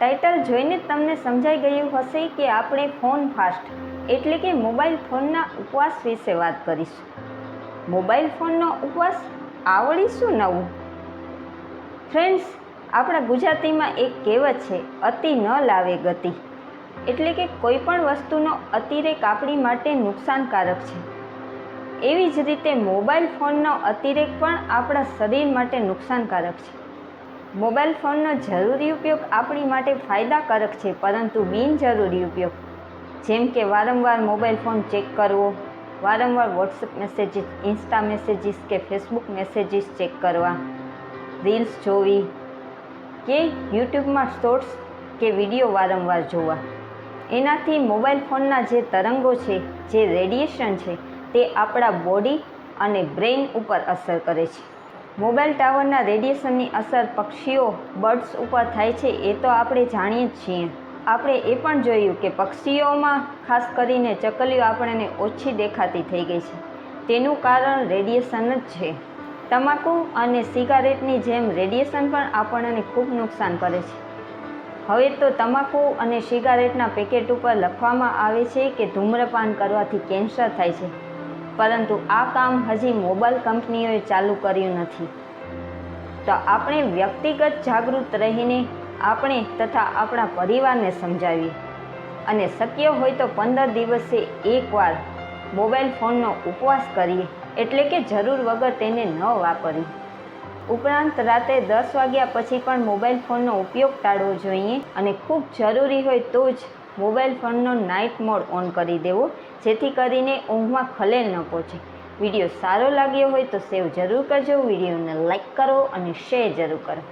Title જોઈને તમને સમજાઈ ગયું હશે કે આપણે ફોન ફાસ્ટ, એટલે કે મોબાઈલ ફોનના ઉપવાસ વિશે વાત કરીશું. મોબાઈલ ફોનનો ઉપવાસ આવડી શું નવું? ફ્રેન્ડ્સ આપણા ગુજરાતીમાં એક કહેવત છે, અતિ ન લાવે ગતિ. એટલે કે કોઈ પણ વસ્તુનો અતિરેક આપણી માટે નુકસાનકારક છે. એવી જ રીતે મોબાઈલ ફોનનો અતિરેક પણ આપણા શરીર માટે નુકસાનકારક છે. મોબાઈલ ફોનનો જરૂરી ઉપયોગ આપણી માટે ફાયદાકારક છે, પરંતુ બિનજરૂરી ઉપયોગ. જેમ કે વારંવાર મોબાઈલ ફોન ચેક કરવો, વારંવાર વોટ્સઅપ મેસેજીસ, ઇન્સ્ટા મેસેજીસ કે ફેસબુક મેસેજીસ ચેક કરવા, રીલ્સ જોવી કે યુટ્યુબમાં શોર્ટ્સ કે વીડિયો વારંવાર જોવા. એનાથી મોબાઈલ ફોનના જે તરંગો છે, જે રેડિયેશન છે, તે આપણા બોડી અને બ્રેઇન ઉપર અસર કરે છે. મોબાઈલ ટાવરના રેડિયેશનની અસર પક્ષીઓ, બર્ડ્સ ઉપર થાય છે એ તો આપણે જાણીએ જ છીએ. આપણે એ પણ જોયું કે પક્ષીઓમાં ખાસ કરીને ચકલીઓ આપણને ઓછી દેખાતી થઈ ગઈ છે. તેનું કારણ રેડિયેશન જ છે. તમાકુ અને સિગારેટની જેમ રેડિયેશન પણ આપણને ખૂબ નુકસાન કરે છે. હવે તો તમાકુ અને સિગારેટના પેકેટ ઉપર લખવામાં આવે છે કે ધૂમ્રપાન કરવાથી કેન્સર થાય છે. પરંતુ આ કામ હજી મોબાઈલ કંપનીઓએ ચાલુ કર્યું નથી. તો આપણે વ્યક્તિગત જાગૃત રહીને આપણે તથા આપણા પરિવારને સમજાવીએ. અને શક્ય હોય તો પંદર દિવસે એકવાર મોબાઈલ ફોનનો ઉપવાસ કરીએ, એટલે કે જરૂર વગર તેને ન વાપરીએ. ઉપરાંત રાતે દસ વાગ્યા પછી પણ મોબાઈલ ફોનનો ઉપયોગ ટાળવો જોઈએ અને ખૂબ જરૂરી હોય તો જ મોબાઈલ ફોનનો નાઇટ મોડ ઓન કરી દેવો, જેથી કરીને ઊંઘમાં ખલેલ ન પહોંચે. વીડિયો સારો લાગ્યો હોય તો સેવ જરૂર કરજો, વિડીયોને લાઇક કરો અને શેર જરૂર કરો.